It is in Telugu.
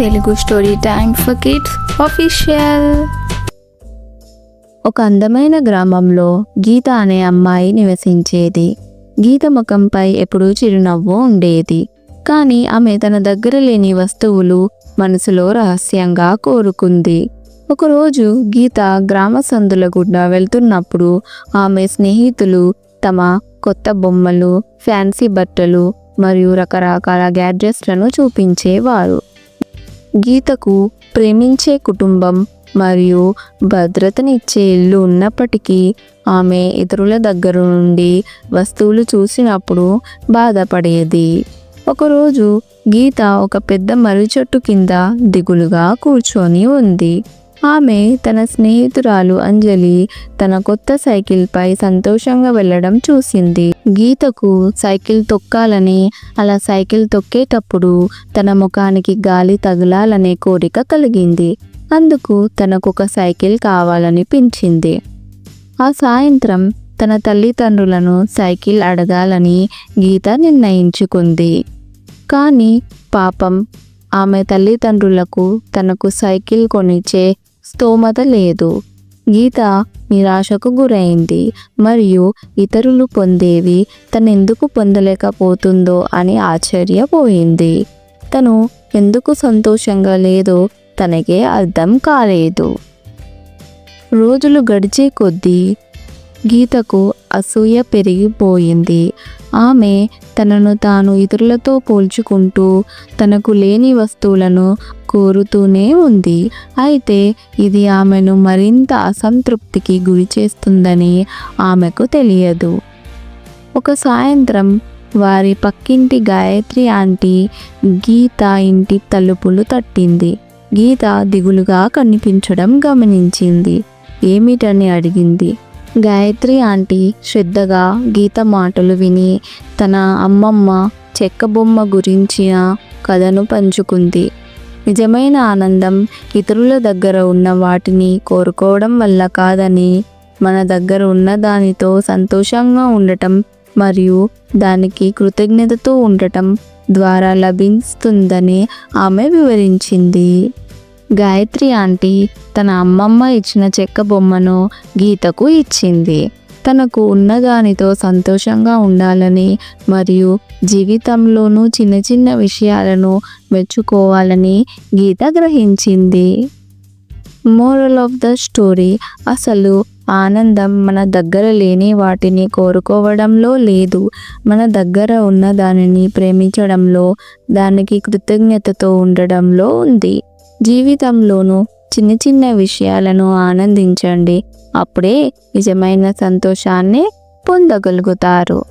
Telugu story time for kids official ఒక అందమైన గ్రామంలో గీత అనే అమ్మాయి నివసించేది. గీత ముఖంపై ఎప్పుడూ చిరునవ్వు ఉండేది. కానీ ఆమె తన దగ్గర లేని వస్తువులు మనసులో రహస్యంగా కోరుకుంది. ఒకరోజు గీత గ్రామ సందుల గుండా వెళ్తున్నప్పుడు ఆమె స్నేహితులు తమ కొత్త బొమ్మలు ఫ్యాన్సీ బట్టలు మరియు రకరకాల గ్యాడ్జెట్స్లను చూపించేవారు. గీతకు ప్రేమించే కుటుంబం మరియు భద్రతనిచ్చే ఇల్లు ఉన్నప్పటికీ ఆమె ఇతరుల దగ్గర నుండి వస్తువులు చూసినప్పుడు బాధపడేది. ఒకరోజు గీత ఒక పెద్ద మర్రి చెట్టు కింద దిగులుగా కూర్చొని ఉంది. ఆమె తన స్నేహితురాలు అంజలి తన కొత్త సైకిల్పై సంతోషంగా వెళ్ళడం చూసింది. గీతకు సైకిల్ తొక్కాలని అలా సైకిల్ తొక్కేటప్పుడు తన ముఖానికి గాలి తగలాలనే కోరిక కలిగింది. అందుకు తనకు ఒక సైకిల్ కావాలనిపించింది ఆ సాయంత్రం తన తల్లిదండ్రులను సైకిల్ అడగాలని గీత నిర్ణయించుకుంది. కానీ పాపం ఆమె తల్లిదండ్రులకు తనకు సైకిల్ కొనిచ్చే స్తోమత లేదు. గీత నిరాశకు గురైంది. మరియు ఇతరులు పొందేవి తనెందుకు పొందలేకపోతుందో అని ఆశ్చర్యపోయింది. తను ఎందుకు సంతోషంగా లేదో తనకే అర్థం కాలేదు. రోజులు గడిచే కొద్దీ గీతకు అసూయ పెరిగిపోయింది. ఆమె తనను తాను ఇతరులతో పోల్చుకుంటూ తనకు లేని వస్తువులను కోరుతూనే ఉంది. అయితే ఇది ఆమెను మరింత అసంతృప్తికి గురి చేస్తుందని ఆమెకు తెలియదు. ఒక సాయంత్రం వారి పక్కింటి గాయత్రి ఆంటీ గీత ఇంటి తలుపులు తట్టింది. గీత దిగులుగా కనిపించడం గమనించింది. ఏమిటని అడిగింది. గాయత్రి ఆంటీ శ్రద్ధగా గీత మాటలు విని తన అమ్మమ్మ చెక్క బొమ్మ గురించిన కథను పంచుకుంది. నిజమైన ఆనందం ఇతరుల దగ్గర ఉన్న వాటిని కోరుకోవడం వల్ల కాదని మన దగ్గర ఉన్న దానితో సంతోషంగా ఉండటం మరియు దానికి కృతజ్ఞతతో ఉండటం ద్వారా లభిస్తుందని ఆమె వివరించింది. గాయత్రి ఆంటీ తన అమ్మమ్మ ఇచ్చిన చెక్క బొమ్మను గీతకు ఇచ్చింది. తనకు ఉన్నదానితో సంతోషంగా ఉండాలని మరియు జీవితంలోనూ చిన్న చిన్న విషయాలను మెచ్చుకోవాలని గీత గ్రహించింది. Moral of the story. అసలు ఆనందం మన దగ్గర లేని వాటిని కోరుకోవడంలో లేదు. మన దగ్గర ఉన్న దానిని ప్రేమించడంలో దానికి కృతజ్ఞతతో ఉండడంలో ఉంది. జీవితంలోనూ చిన్న చిన్న విషయాలను ఆనందించండి. అప్పుడే నిజమైన సంతోషాన్ని పొందగలుగుతారు.